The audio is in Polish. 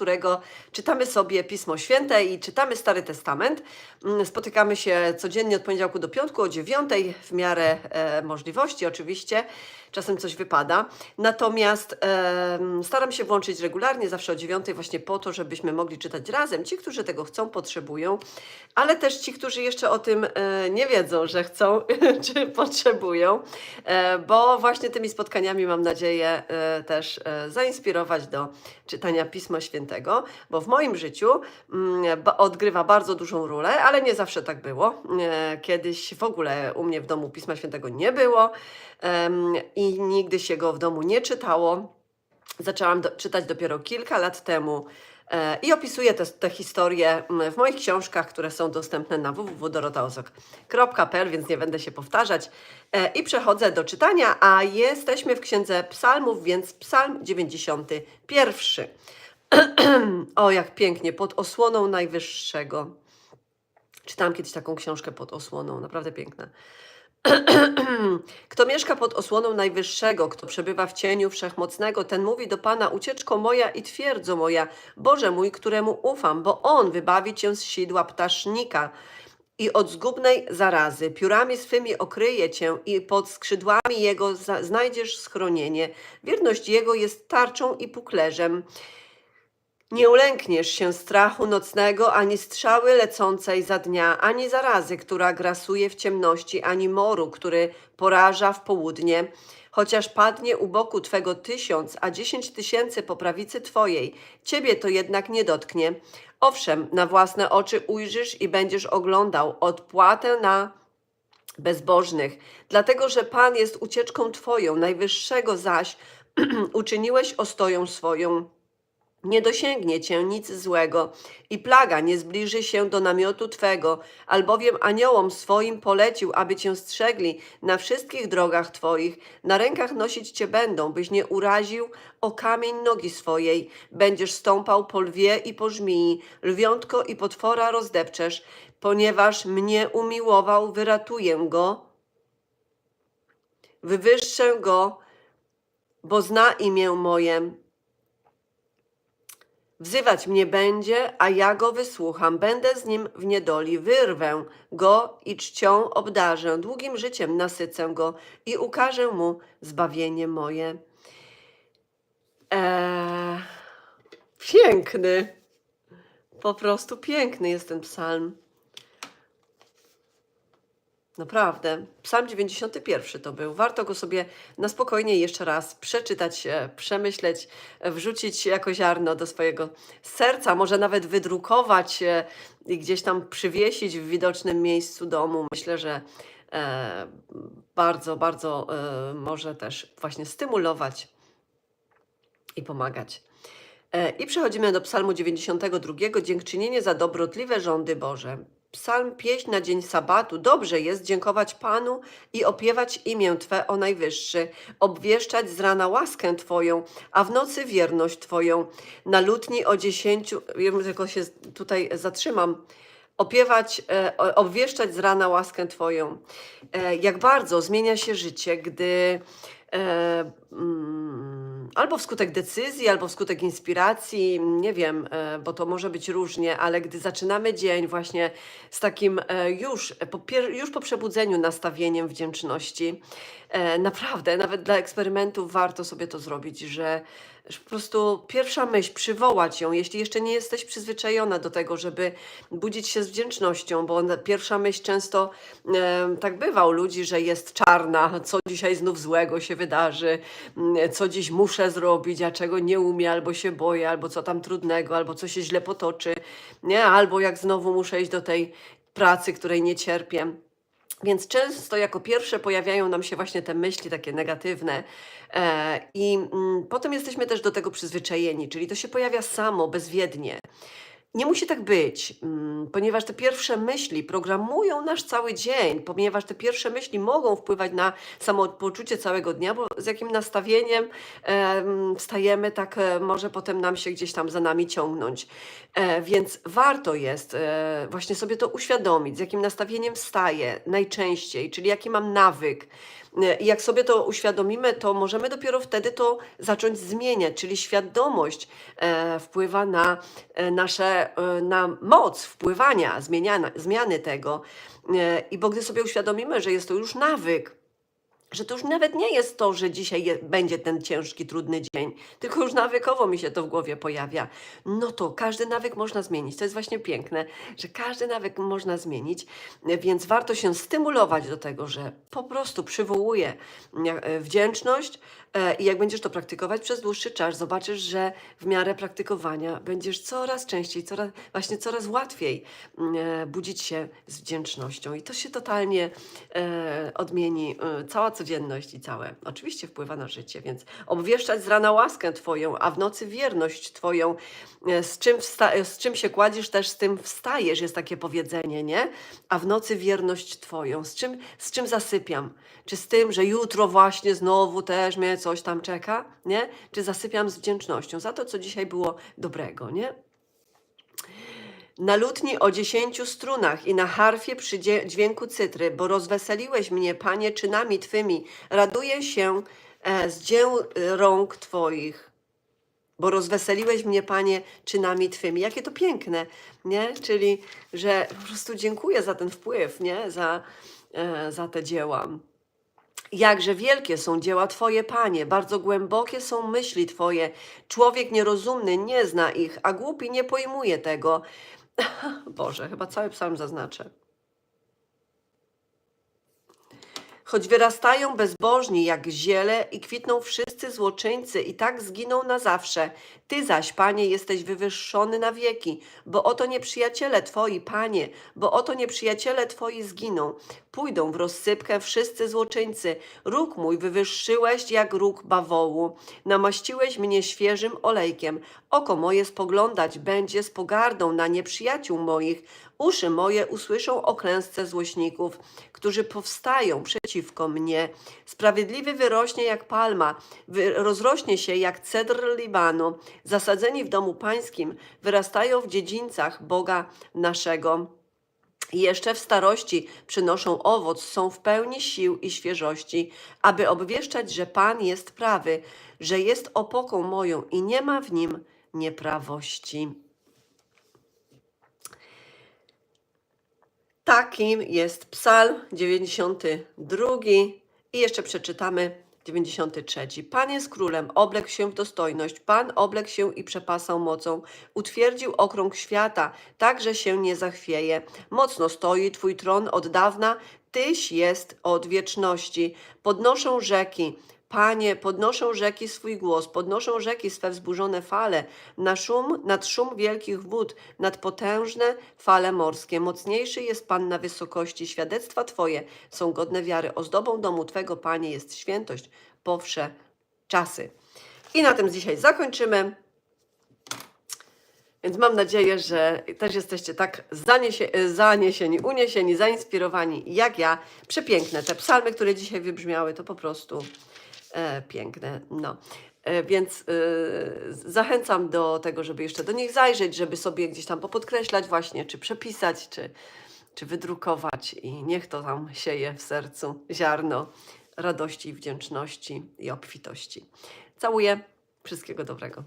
którego czytamy sobie Pismo Święte i czytamy Stary Testament. Mm, Spotykamy się codziennie od poniedziałku do piątku o dziewiątej, w miarę e, możliwości oczywiście. Czasem coś wypada. Natomiast em, staram się włączyć regularnie, zawsze o dziewiątej, właśnie po to, żebyśmy mogli czytać razem. Ci, którzy tego chcą, potrzebują, ale też ci, którzy jeszcze o tym e, nie wiedzą, że chcą czy potrzebują, e, bo właśnie tymi spotkaniami mam nadzieję e, też e, zainspirować do czytania Pisma Świętego, bo w moim życiu mm, ba- odgrywa bardzo dużą rolę, ale nie zawsze tak było. E, Kiedyś w ogóle u mnie w domu Pisma Świętego nie było i nigdy się go w domu nie czytało. Zaczęłam do, czytać dopiero kilka lat temu e, i opisuję te, te historie mm, w moich książkach, które są dostępne na www.dorotaozok.pl, więc nie będę się powtarzać. E, I przechodzę do czytania, a jesteśmy w Księdze Psalmów, więc Psalm 91. o, jak pięknie, pod osłoną Najwyższego. Czytałam kiedyś taką książkę pod osłoną, naprawdę piękna. Kto mieszka pod osłoną Najwyższego, kto przebywa w cieniu Wszechmocnego, ten mówi do Pana, ucieczko moja i twierdzo moja, Boże mój, któremu ufam, bo On wybawi Cię z sidła ptasznika i od zgubnej zarazy. Piórami swymi okryje Cię i pod skrzydłami Jego znajdziesz schronienie. Wierność Jego jest tarczą i puklerzem. Nie ulękniesz się strachu nocnego, ani strzały lecącej za dnia, ani zarazy, która grasuje w ciemności, ani moru, który poraża w południe. Chociaż padnie u boku Twego tysiąc, a dziesięć tysięcy po prawicy Twojej, Ciebie to jednak nie dotknie. Owszem, na własne oczy ujrzysz i będziesz oglądał odpłatę na bezbożnych, dlatego że Pan jest ucieczką Twoją, najwyższego zaś uczyniłeś ostoją swoją. Nie dosięgnie cię nic złego i plaga nie zbliży się do namiotu twego, albowiem aniołom swoim polecił, aby cię strzegli na wszystkich drogach twoich. Na rękach nosić cię będą, byś nie uraził o kamień nogi swojej. Będziesz stąpał po lwie i po żmii, lwiątko i potwora rozdepczesz, ponieważ mnie umiłował, wyratuję go, wywyższę go, bo zna imię moje. Wzywać mnie będzie, a ja go wysłucham. Będę z nim w niedoli, wyrwę go i czcią obdarzę, długim życiem nasycę go i ukażę mu zbawienie moje. Eee, piękny. Po prostu piękny jest ten psalm. Naprawdę. Psalm 91 to był. Warto go sobie na spokojnie jeszcze raz przeczytać, e, przemyśleć, e, wrzucić jako ziarno do swojego serca, może nawet wydrukować e, i gdzieś tam przywiesić w widocznym miejscu domu. Myślę, że bardzo, bardzo może też właśnie stymulować i pomagać. I przechodzimy do Psalmu 92. Dziękczynienie za dobrotliwe rządy Boże. Psalm pieśń na dzień sabatu. Dobrze jest dziękować Panu i opiewać imię Twe o Najwyższy, obwieszczać z rana łaskę Twoją, a w nocy wierność Twoją. Na lutni o dziesięciu, tylko się tutaj zatrzymam, opiewać, e, obwieszczać z rana łaskę Twoją. E, jak bardzo zmienia się życie, gdy e, mm, albo wskutek decyzji, albo wskutek inspiracji, nie wiem, e, bo to może być różnie, ale gdy zaczynamy dzień właśnie z takim e, już po, już po przebudzeniu nastawieniem wdzięczności, e, naprawdę, nawet dla eksperymentów warto sobie to zrobić, że, po prostu pierwsza myśl, przywołać ją, jeśli jeszcze nie jesteś przyzwyczajona do tego, żeby budzić się z wdzięcznością, bo pierwsza myśl często tak bywa u ludzi, że jest czarna, co dzisiaj znów złego się wydarzy, co dziś muszę zrobić, a czego nie umiem, albo się boję, albo co tam trudnego, albo co się źle potoczy, nie? albo jak znowu muszę iść do tej pracy, której nie cierpię. Więc często jako pierwsze pojawiają nam się właśnie te myśli takie negatywne, e, i mm, potem jesteśmy też do tego przyzwyczajeni, czyli to się pojawia samo, bezwiednie. Nie musi tak być, mm, ponieważ te pierwsze myśli programują nasz cały dzień, ponieważ te pierwsze myśli mogą wpływać na samopoczucie całego dnia, bo z jakim nastawieniem em, wstajemy, tak e, może potem nam się gdzieś tam za nami ciągnąć. E, Więc warto jest e, właśnie sobie to uświadomić, z jakim nastawieniem wstaję najczęściej, czyli jaki mam nawyk. I jak sobie to uświadomimy, to możemy dopiero wtedy to zacząć zmieniać, czyli świadomość wpływa na nasze, e, na moc wpływania, zmieniana, zmiany tego. E, I bo gdy sobie uświadomimy, że jest to już nawyk, że to już nawet nie jest to, że dzisiaj będzie ten ciężki, trudny dzień, tylko już nawykowo mi się to w głowie pojawia. No to każdy nawyk można zmienić. To jest właśnie piękne, że każdy nawyk można zmienić, więc warto się stymulować do tego, że po prostu przywołuje wdzięczność e, i jak będziesz to praktykować przez dłuższy czas, zobaczysz, że w miarę praktykowania będziesz coraz częściej, coraz, właśnie coraz łatwiej mm, e, budzić się z wdzięcznością i to się totalnie e, odmieni. Cała codzienność i całe. Oczywiście wpływa na życie, więc obwieszczać z rana łaskę Twoją, a w nocy wierność Twoją. E, Z czym, wsta- z czym się kładziesz, też z tym wstajesz, jest takie powiedzenie, nie? A w nocy wierność Twoją. Z czym, z czym zasypiam? Czy z tym, że jutro właśnie znowu też mnie coś tam czeka, nie? Czy zasypiam z wdzięcznością za to, co dzisiaj było dobrego, nie? Na lutni o dziesięciu strunach i na harfie przy dźwięku cytry, bo rozweseliłeś mnie, Panie, czynami Twymi. Raduję się e, z dzieł e, rąk Twoich, bo rozweseliłeś mnie, Panie, czynami Twymi. Jakie to piękne, nie? Czyli, że po prostu dziękuję za ten wpływ, nie? Za, e, za te dzieła. Jakże wielkie są dzieła Twoje, Panie, bardzo głębokie są myśli Twoje. Człowiek nierozumny nie zna ich, a głupi nie pojmuje tego. Boże, chyba cały psalm zaznaczę. Choć wyrastają bezbożni jak ziele i kwitną wszyscy złoczyńcy i tak zginą na zawsze. Ty zaś, Panie, jesteś wywyższony na wieki, bo oto nieprzyjaciele Twoi, Panie, bo oto nieprzyjaciele Twoi zginą. Pójdą w rozsypkę wszyscy złoczyńcy. Róg mój wywyższyłeś jak róg bawołu. Namaściłeś mnie świeżym olejkiem. Oko moje spoglądać będzie z pogardą na nieprzyjaciół moich. Uszy moje usłyszą o klęsce złośników, którzy powstają przeciwko mnie. Sprawiedliwy wyrośnie jak palma, rozrośnie się jak cedr Libanu. Zasadzeni w domu pańskim, wyrastają w dziedzińcach Boga naszego. Jeszcze w starości przynoszą owoc, są w pełni sił i świeżości, aby obwieszczać, że Pan jest prawy, że jest opoką moją i nie ma w nim nieprawości. Takim jest Psalm 92 i jeszcze przeczytamy 93. Pan jest królem, obległ się w dostojność, Pan obległ się i przepasał mocą, utwierdził okrąg świata, tak że się nie zachwieje. Mocno stoi Twój tron od dawna, Tyś jest od wieczności. Podnoszą rzeki, Panie, podnoszą rzeki swój głos, podnoszą rzeki swe wzburzone fale, na szum, nad szum wielkich wód, nad potężne fale morskie. Mocniejszy jest Pan na wysokości, świadectwa Twoje są godne wiary. Ozdobą domu Twego, Panie, jest świętość, powsze czasy. I na tym dzisiaj zakończymy. Więc mam nadzieję, że też jesteście tak zaniesie, zaniesieni, uniesieni, zainspirowani jak ja. Przepiękne te psalmy, które dzisiaj wybrzmiały, to po prostu piękne. No. E, więc e, zachęcam do tego, żeby jeszcze do nich zajrzeć, żeby sobie gdzieś tam popodkreślać właśnie, czy przepisać, czy, czy wydrukować i niech to tam sieje w sercu ziarno radości, wdzięczności i obfitości. Całuję. Wszystkiego dobrego.